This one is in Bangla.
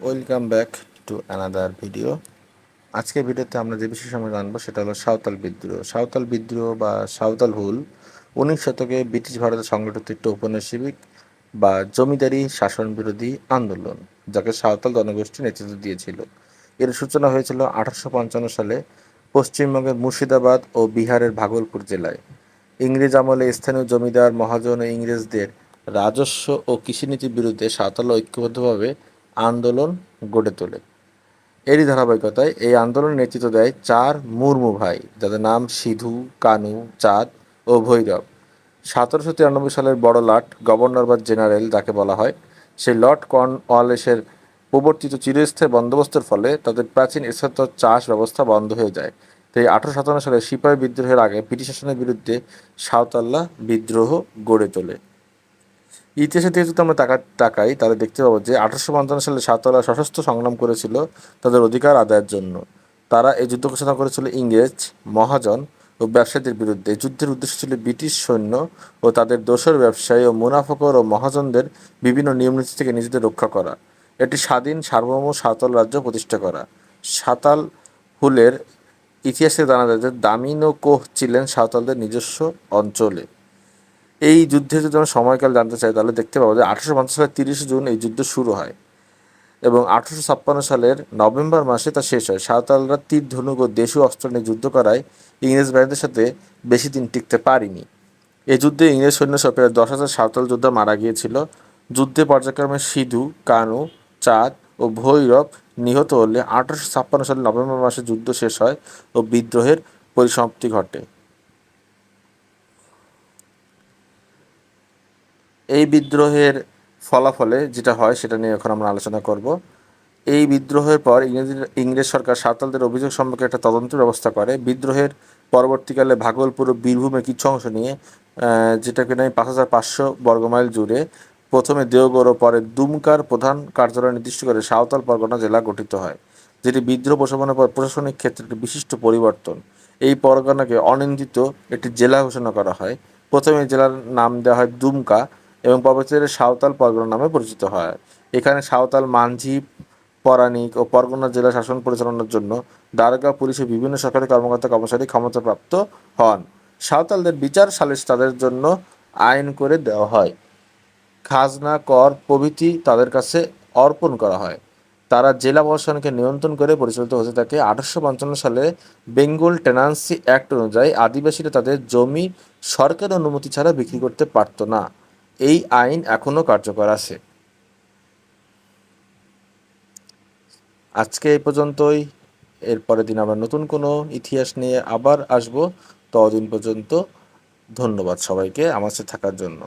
Welcome back to another video আজকের ভিডিওতে আমরা যে বিষয় সম্পর্কে জানব সেটা হলো সাঁওতাল বিদ্রোহ। সাঁওতাল বিদ্রোহ বা সাঁওতাল হুল উনিশ শতকে ব্রিটিশ ভারতে সংগঠিত একটি ঔপনিবেশিক বা জমিদারি শাসন বিরোধী আন্দোলন, যাকে সাঁওতাল জনগোষ্ঠী নেতৃত্ব দিয়েছিল। এর সূচনা হয়েছিল আঠারোশো পঞ্চান্ন সালে পশ্চিমবঙ্গের মুর্শিদাবাদ ও বিহারের ভাগলপুর জেলায়। ইংরেজ আমলে স্থানীয় জমিদার, মহাজন ও ইংরেজদের রাজস্ব ও কৃষিনীতির বিরুদ্ধে সাঁওতাল ঐক্যবদ্ধভাবে আন্দোলন গড়ে তোলে। এরই ধারাবাহিকতায় এই আন্দোলনের নেতৃত্ব দেয় চার মুর্মু ভাই, যাদের নাম সিধু, কানু, চাঁদ ও ভৈরব। সতেরোশো তিরানব্বই সালের বড় লাট গভর্নর বা জেনারেল যাকে বলা হয়, সেই লর্ড কর্নওয়ালিসের প্রবর্তিত চিরস্থায়ী বন্দোবস্তের ফলে তাদের প্রাচীন স্থায়িত্ব চাষ ব্যবস্থা বন্ধ হয়ে যায়। তাই আঠারোশো সাতান্ন সালে সিপাহী বিদ্রোহের আগে ব্রিটিশ শাসনের বিরুদ্ধে সাঁওতাল্লা বিদ্রোহ গড়ে তোলে। ইতিহাসের দিকে যদি আমরা টাকা তাকাই, তাহলে দেখতে পাবো যে আঠারোশো পঞ্চান্ন সালে সাঁওতালরা সশস্ত্র সংগ্রাম করেছিল তাদের অধিকার আদায়ের জন্য। তারা এই যুদ্ধ ঘোষণা করেছিল ইংরেজ মহাজন ও ব্যবসায়ীদের বিরুদ্ধে। যুদ্ধের উদ্দেশ্য ছিল ব্রিটিশ সৈন্য ও তাদের দোসর ব্যবসায়ী ও মুনাফকর ও মহাজনদের বিভিন্ন নিয়মনীতি থেকে নিজেদের রক্ষা করা। একটি স্বাধীন সার্বভৌম সাঁওতাল রাজ্য প্রতিষ্ঠা করা। সাঁতাল হুলের ইতিহাসে জানা যায় যে দামিন ও কোহ ছিলেন সাঁওতালদের নিজস্ব অঞ্চলে। এই যুদ্ধে যদি আমরা সময়কাল জানতে চাই, তাহলে দেখতে পাবো যে আঠারোশো পঞ্চাশ সালের তিরিশে জুন এই যুদ্ধ শুরু হয় এবং আঠারোশো ছাপ্পান্ন সালের নভেম্বর মাসে তা শেষ হয়। সাঁওতালরা তীর, ধনুক ও দেশীয় অস্ত্র নিয়ে যুদ্ধ করায় ইংরেজ বাহিনীদের সাথে বেশি দিন টিকতে পারেনি। এই যুদ্ধে ইংরেজ সৈন্য প্রায় দশ হাজার সাঁওতাল যোদ্ধা মারা গিয়েছিল। যুদ্ধে পর্যায়ক্রমে সিধু, কানু, চাঁদ ও ভৈরব নিহত হলে আঠারোশো ছাপ্পান্ন সালের নভেম্বর মাসে যুদ্ধ শেষ হয় ও বিদ্রোহের পরিসমাপ্তি ঘটে। এই বিদ্রোহের ফলাফলে যেটা হয় সেটা নিয়ে এখন আমরা আলোচনা করব। এই বিদ্রোহের পর ইংরেজ ইংরেজ সরকার সাঁওতালদের অভিযোগ সম্পর্কে একটা তদন্তের ব্যবস্থা করে। বিদ্রোহের পরবর্তীকালে ভাগলপুর ও বীরভূমের কিছু অংশ নিয়ে যেটা কিনা পাঁচ হাজার পাঁচশো বর্গমাইল জুড়ে প্রথমে দেওগড় ও পরে দুমকার প্রধান কার্যালয় নির্দিষ্ট করে সাঁওতাল পরগনা জেলা গঠিত হয়, যেটি বিদ্রোহ প্রশমনের পর প্রশাসনিক ক্ষেত্রে একটি বিশিষ্ট পরিবর্তন। এই পরগনাকে অনিন্দিত একটি জেলা ঘোষণা করা হয়। প্রথমে জেলার নাম দেওয়া হয় দুমকা। এবং পরবর্তীতে সাঁওতাল পরগনা নামে পরিচিত হয়। এখানে সাঁওতাল মাঝি পরাণিক ও পরগনা জেলা শাসন পরিচালনার জন্য দারোগা পুলিশের বিভিন্ন সরকারি কর্মকর্তা, কর্মচারী ক্ষমতাপ্রাপ্ত হন। সাঁওতালদের বিচার সালিশ তাদের জন্য আইন করে দেওয়া হয়। খাজনা, কর, প্রভৃতি তাদের কাছে অর্পণ করা হয়। তারা জেলা প্রশাসনকে নিয়ন্ত্রণ করে পরিচালিত হতে থাকে আঠারোশো পঞ্চান্ন সালে বেঙ্গল টেনান্সি অ্যাক্ট অনুযায়ী আদিবাসীরা তাদের জমি সরকারের অনুমতি ছাড়া বিক্রি করতে পারতো না। এই আইন এখনও কার্যকর আছে। আজকে এই পর্যন্তই। এরপরের দিন আমরা নতুন কোনো ইতিহাস নিয়ে আবার আসব। ততদিন পর্যন্ত ধন্যবাদ সবাইকে আমার সাথে থাকার জন্য।